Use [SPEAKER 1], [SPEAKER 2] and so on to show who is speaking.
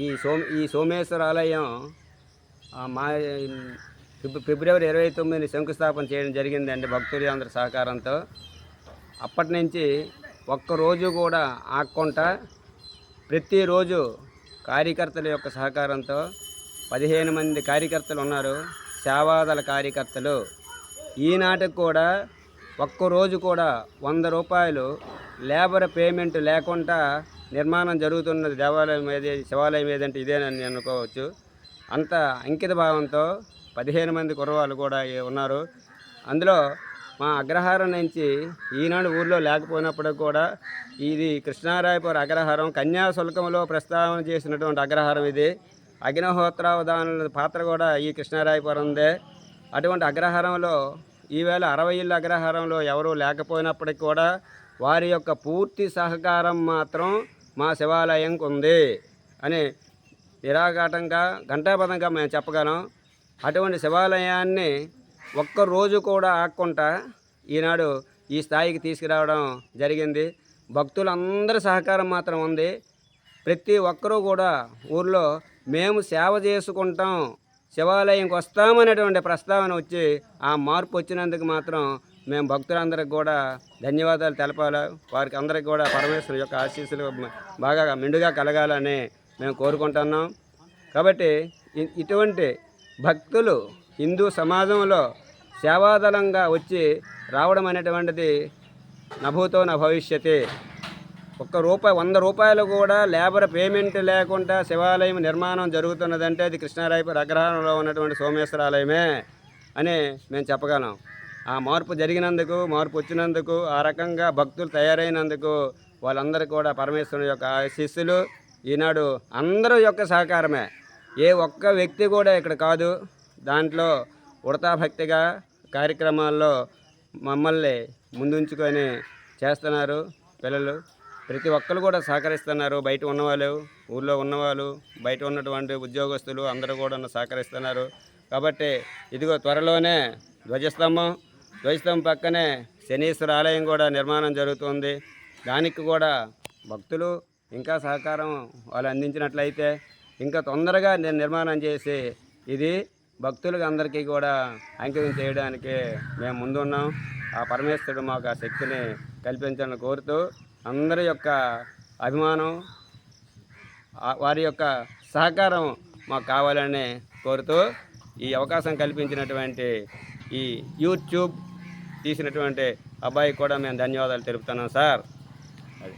[SPEAKER 1] ఈ సోమ ఈ సోమేశ్వర ఆలయం మా ఫిబ్రవరి ఇరవై తొమ్మిది శంకుస్థాపన చేయడం జరిగిందండి భక్తుల అందరి సహకారంతో. అప్పటి నుంచి ఒక్కరోజు కూడా ఆక్కుండా ప్రతిరోజు కార్యకర్తల యొక్క సహకారంతో పదిహేను మంది కార్యకర్తలు ఉన్నారు సేవాదల కార్యకర్తలు. ఈనాటికి కూడా ఒక్కరోజు కూడా వంద రూపాయలు లేబర్ పేమెంట్ లేకుండా నిర్మాణం జరుగుతున్నది దేవాలయం ఏది శివాలయం ఏదంటే ఇదేనని అనుకోవచ్చు. అంత అంకిత భావంతో పదిహేను మంది కుర్రవాళ్ళు కూడా ఉన్నారు. అందులో మా అగ్రహారం నుంచి ఈనాడు ఊర్లో లేకపోయినప్పటికి కూడా ఇది కృష్ణారాయపురం అగ్రహారం కన్యాశుల్కంలో ప్రస్తావన చేసినటువంటి అగ్రహారం ఇది. అగ్నిహోత్రావధానుల పాత్ర కూడా ఈ కృష్ణారాయపురందే అటువంటి అగ్రహారంలో ఈవేళ అరవై ఇళ్ళ అగ్రహారంలో ఎవరూ లేకపోయినప్పటికీ కూడా వారి యొక్క పూర్తి సహకారం మాత్రం మా శివాలయం ఉంది అని నిరాఘాటంగా ఘంటాపథంగా మేము చెప్పగలం. అటువంటి శివాలయాన్ని ఒక్క రోజు కూడా ఆక్కుండా ఈనాడు ఈ స్థాయికి తీసుకురావడం జరిగింది. భక్తులందరి సహకారం మాత్రం ఉంది. ప్రతి ఒక్కరూ కూడా ఊర్లో మేము సేవ చేసుకుంటాం శివాలయంకి వస్తామనేటువంటి ప్రస్తావన వచ్చి ఆ మార్పు వచ్చినందుకు మాత్రం మేము భక్తులందరికి కూడా ధన్యవాదాలు తెలపాలి. వారికి అందరికి కూడా పరమేశ్వరు యొక్క ఆశీస్సులు బాగా మెండుగా కలగాలని మేము కోరుకుంటున్నాం. కాబట్టి ఇటువంటి భక్తులు హిందూ సమాజంలో సేవాదళంగా వచ్చి రావడం అనేటువంటిది నభూతో నా భవిష్యతే. ఒక్క రూపాయి వంద రూపాయలు కూడా లేబర్ పేమెంట్ లేకుండా శివాలయం నిర్మాణం జరుగుతున్నదంటే అది కృష్ణారాయపుర అగ్రహారంలో ఉన్నటువంటి సోమేశ్వర ఆలయమే అని మేము చెప్పగలం. ఆ మార్పు జరిగినందుకు మార్పు వచ్చినందుకు ఆ రకంగా భక్తులు తయారైనందుకు వాళ్ళందరూ కూడా పరమేశ్వరుని యొక్క శిష్యులు ఈనాడు అందరూ యొక్క సహకారమే. ఏ ఒక్క వ్యక్తి కూడా ఇక్కడ కాదు. దాంట్లో ఉడతా భక్తిగా కార్యక్రమాల్లో మమ్మల్ని ముందుంచుకొని చేస్తున్నారు పిల్లలు. ప్రతి ఒక్కరు కూడా సహకరిస్తున్నారు. బయట ఉన్నవాళ్ళు ఊళ్ళో ఉన్నవాళ్ళు బయట ఉన్నటువంటి ఉద్యోగస్తులు అందరూ కూడా సహకరిస్తున్నారు. కాబట్టి ఇదిగో త్వరలోనే ధ్వజస్తంభం. ద్వైస్తం పక్కనే శనీశ్వర ఆలయం కూడా నిర్మాణం జరుగుతుంది. దానికి కూడా భక్తులు ఇంకా సహకారం వాళ్ళు అందించినట్లయితే ఇంకా తొందరగా నేను నిర్మాణం చేసి ఇది భక్తులకు అందరికీ కూడా అంకితం చేయడానికి మేము ముందున్నాం. ఆ పరమేశ్వరుడు మాకు ఆ శక్తిని కల్పించాలని కోరుతూ అందరి యొక్క అభిమానం వారి యొక్క సహకారం మాకు కావాలని కోరుతూ ఈ అవకాశం కల్పించినటువంటి ఈ యూట్యూబ్ తీసినటువంటి అబ్బాయికి కూడా మేము ధన్యవాదాలు తెలుపుతున్నాం సార్. అది.